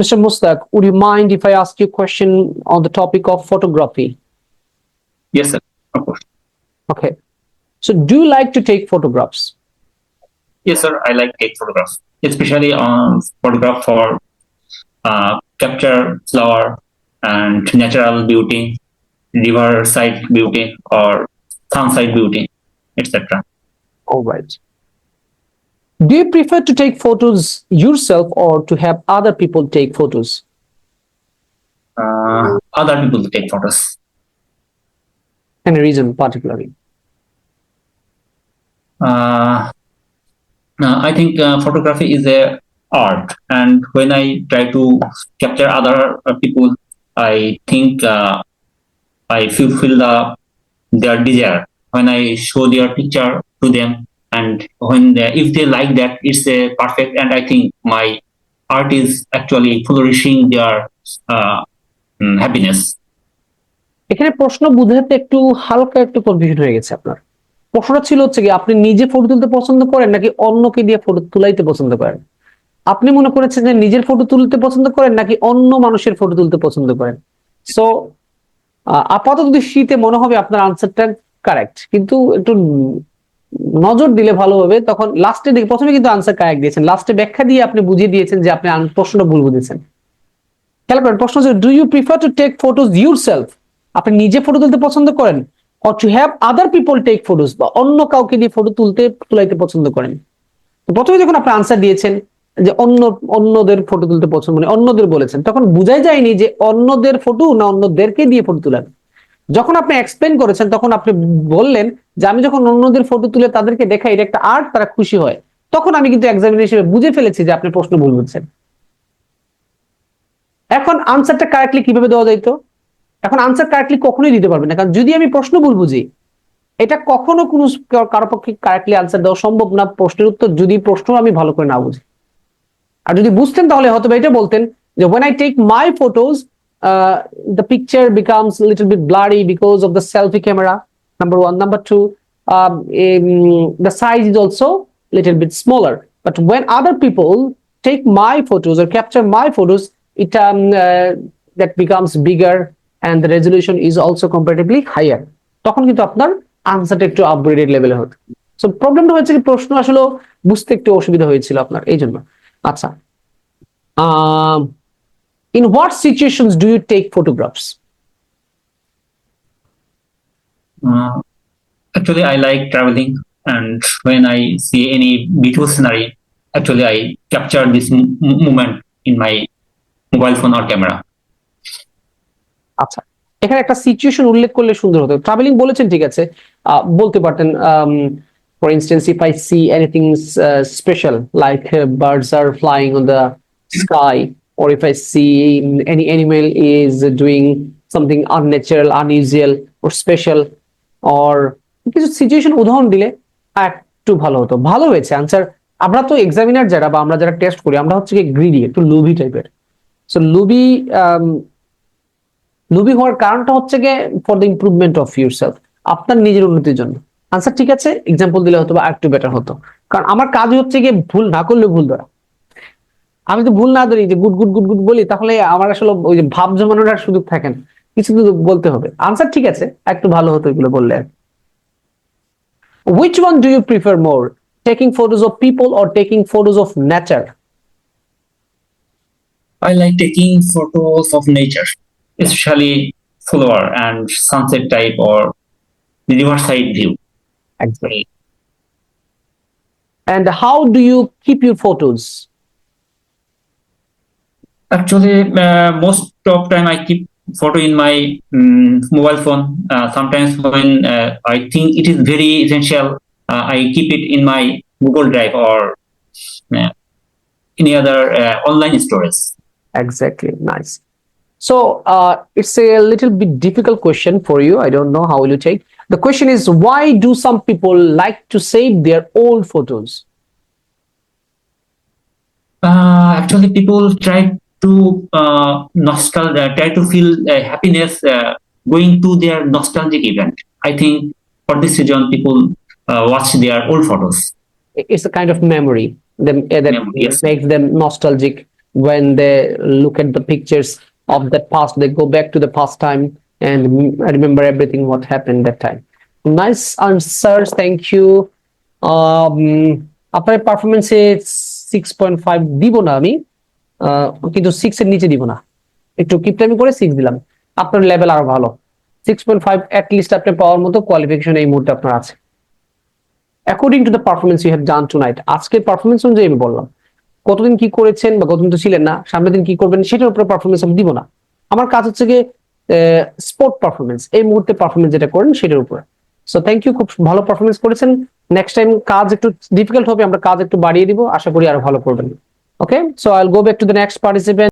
Mr. Mustaq, would you mind if I ask you a question on the topic of photography? Yes, sir. Of course. Okay. So do you like to take photographs? Yes, sir. I like take photographs, especially on photograph for uh, capture flower and natural beauty, riverside beauty, or sunside beauty, etc. All right. Do you prefer to take photos yourself or to have other people take photos? Uh, other people take photos. Any reason particularly? Uh, uh, I think uh, photography is a art, and when I try to capture other uh, people, I think uh, I fulfill the their desire when I show their picture to them, and when they, if they like that, it's a perfect. And I think my art is actually flourishing their uh, mm, happiness. এখানে প্রশ্ন বুঝাতে একটু হালকা একটু confusion হয়ে গেছে আপনার প্রশ্নটা ছিল হচ্ছে কি আপনি নিজে ফটো তুলতে পছন্দ করেন নাকি অন্যকে দিয়ে ফটো তুলাইতে পছন্দ করেন আপনি মনে করেছেন যে নিজের ফটো তুলতে পছন্দ করেন নাকি অন্য মানুষের ফটো তুলতে পছন্দ করেন সো আপাতত দৃষ্টিতে মনে হবে আপনার আনসারটা কারেক্ট কিন্তু একটু নজর দিলে ভালো হবে, তখন লাস্টে দেখে প্রথমে কিন্তু আনসার কারেক্ট দিয়েছেন। লাস্টে ব্যাখ্যা দিয়ে আপনি বুঝিয়ে দিয়েছেন যে আপনি প্রশ্নটা ভুল বুঝেছেন। খেয়াল করেন, প্রশ্ন হচ্ছে do you prefer to take photos yourself আপনি নিজে ফটো তুলতে পছন্দ করেন or to have other people take photos বা অন্য কাউকে দিয়ে ফটো তুলতে, তুলাইতে পছন্দ করেন? প্রথমে যখন আপনি আনসার দিয়েছেন, যে অন্য, অন্যদের ফটো তুলতে পছন্দ মানে অন্যদের বলেছেন, তখন বোঝাই যায়নি যে অন্যদের ফটো না অন্যদেরকে দিয়ে ফটো তুলেন। যখন আপনি এক্সপ্লেন করেছেন, তখন আপনি বললেন যে আমি যখন অন্যদের ফটো তুলে তাদেরকে দেখাই, এটা একটা আর্ট তারা খুশি হয়। তখন আমি কিন্তু এক্সামিনার হিসেবে বুঝে ফেলেছি যে আপনি প্রশ্ন ভুল বুঝছেন। এখন আনসারটা কারেক্টলি কীভাবে দেওয়া যাইতো? এখন আনসার কারেক্টলি কখনোই দিতে পারবেন না। কারণ যদি আমি প্রশ্ন ভুল বুঝি, এটা কখনো কোনো কারও পক্ষে কারেক্টলি আনসার দেওয়া সম্ভব না। প্রশ্নের উত্তর যদি প্রশ্ন আমি ভালো করে না বুঝি। আর যদি বুঝতেন তাহলে হয়তো এটা বলতেন যে, when I take my photos uh, the picture becomes a little bit blurry because of the selfie camera number one number two um, um, the size is also a little bit smaller but when other people take my photos or capture my photos it um, uh, that becomes bigger and the resolution is also comparatively higher তখন কিন্তু আপনার আনসারটা একটু upgraded লেভেলে হতো so প্রবলেমটা হচ্ছে কি প্রশ্ন আসলে বুঝতে একটু অসুবিধা হয়েছিল আপনার এই জন্য আচ্ছা In what situations do you take photographs Uh, actually, I like traveling, and when I see any beautiful scenery, actually I capture this m- m- moment in my mobile phone or camera. আচ্ছা এখানে একটা situation উল্লেখ করলে সুন্দর হতো travelling বলেছেন ঠিক আছে আহ, বলতে পারতেন for instance if I see anything special like birds are flying on the sky or if I see any animal is doing something unnatural, unusual or special or কিছু সিচুয়েশন উদাহরণ দিলে একটু ভালো হতো। ভালো হয়েছে। আনসার আমরা তো এক্সামিনার যারা বা আমরা যারা টেস্ট করি আমরা হচ্ছে গ্রিডি একটু লুভি টাইপের সো লুবি লুবি হওয়ার কারণটা হচ্ছে গিয়ে for the improvement of yourself আপনার নিজের উন্নতির জন্য। আনসার ঠিক আছে? এক্সাম্পল দিলে হয়তো বা একটু বেটার হতো। কারণ আমার কাজই হচ্ছে গিয়ে ভুল না করলে ভুল ধরা। আমি তো ভুল না ধরি যে গুড গুড গুড গুড বলি তাহলে আমার আসলে ওই যে ভাব জমানোর আর সুযোগ থাকে না কিছু তো বলতে হবে আনসার ঠিক আছে একটু ভালো হতো এগুলো বললে which one do you prefer more taking photos of people or taking photos of nature I like taking photos of nature, especially flower and sunset type or riverside view. Exactly. And how do you keep your photos? Actually, uh, most of time I keep photo in my um, mobile phone. Uh, sometimes when uh, I think it is very essential, uh, I keep it in my Google Drive or uh, any other uh, online storage. Exactly. Nice. So uh, it's a little bit difficult question for you. I don't know how will you take. The question is why do some people like to save their old photos? Uh, actually, people try to uh, nostalgia, try to feel uh, happiness uh, going to their nostalgic event. I think for this reason, people uh, watch their old photos. I- It's a kind of memory them, uh, that Memory, yes. makes them nostalgic when they look at the pictures of that past they go back to the past time and m- remember everything what happened that time nice answers thank you um আপনার পারফরমেন্সে six point five দিব না আমি আহ, কিন্তু six এর নিচে দিব না। একটু কিপটামি করে সিক্স দিলাম। আপনার লেভেল আরও ভালো। সিক্স পয়েন্ট ফাইভ লিস্ট আপনি পাওয়ার মতো কোয়ালিফিকেশন এই মুহূর্তে আপনার আছে। According to the performance you have done tonight আজকের পারফরমেন্স অনুযায়ী আমি বললাম। কতদিন কি করেছেন বা কতদিন তো ছিলেন না, সামনের দিন কি করবেন সেটার উপরে পারফরমেন্স আমি দিব না। আমার কাজ হচ্ছে গিয়ে স্পোর্ট পারফরমেন্স এই মুহূর্তে পারফরমেন্স যেটা করেন সেটার উপরে। সো থ্যাংক ইউ খুব ভালো পারফরমেন্স করেছেন। নেক্সট টাইম কাজ একটু ডিফিকাল্ট হবে, আমরা কাজ একটু বাড়িয়ে দিব। আশা করি আরও ভালো করবেন। Okay, so I'll go back to the next participant.